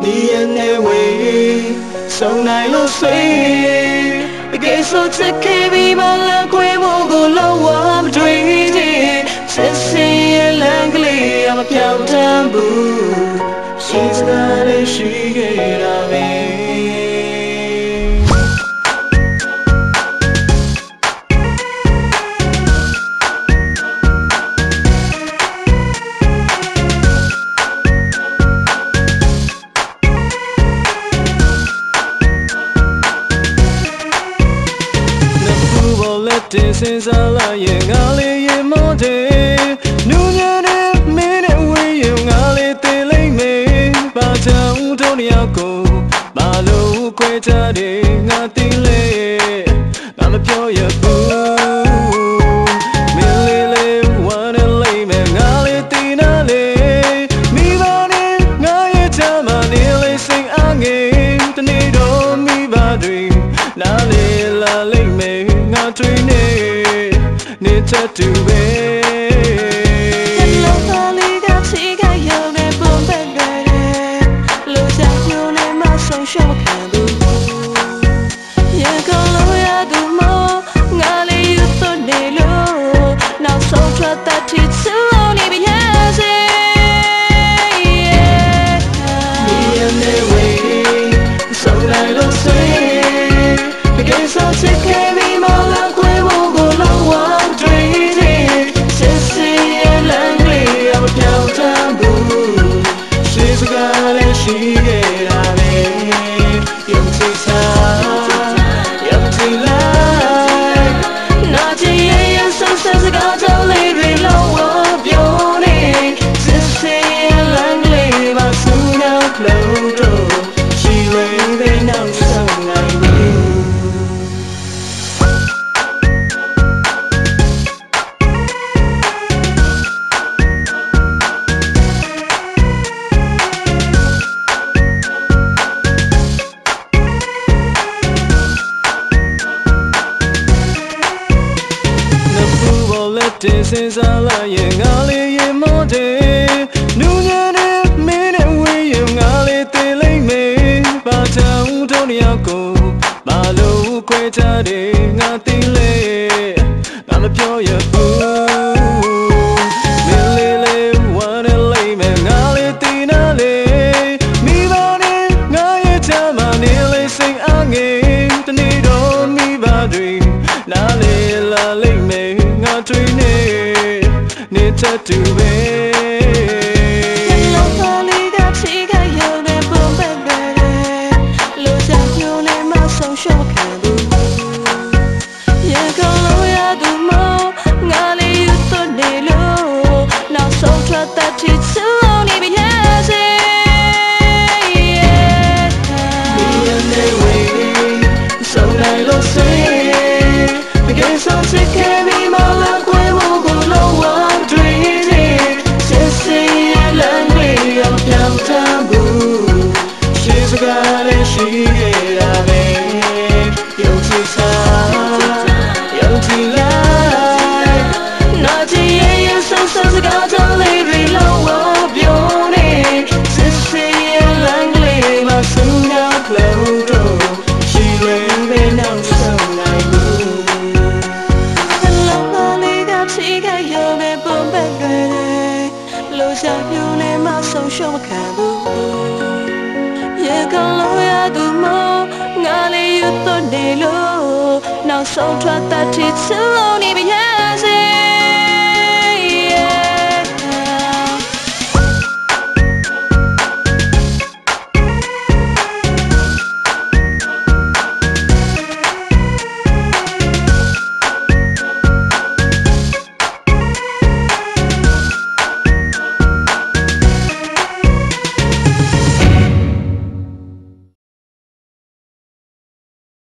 你眼内为送来露水，给说这 KB 满了规模，够了我追。 လက်တင်စင်စားလာရဲ့ငါလေးရင်မောတဲ့နူညံတဲ့မင်းနဲ့ဝေးရင်ငါလေးတင်လိမ့်မယ်ပါချောင်းတို့နှစ်ယောက်ကိုမလို့ခွဲချတဲ့ငါတင်လေငါမပြောရဘူး တွေ့နေနေတတ်သူပဲ တင်းစင်စားလာရင်ငါလေးရင်မောတယ်နူးညံ့တဲ့မင်းနဲ့ဝေးရင်ငါလေးသိလိမ့်မယ်ပါထောင်တို့နှစ်ယောက်ကိုမလို့ခွဲထားတယ်ငါသိလေငါမပြောရဘူး to do it. ကလောရသူမငါလေးယူသွနေလို့နောက်ဆုံးထွက်တတ်ချစ်လို့နေပြရစေ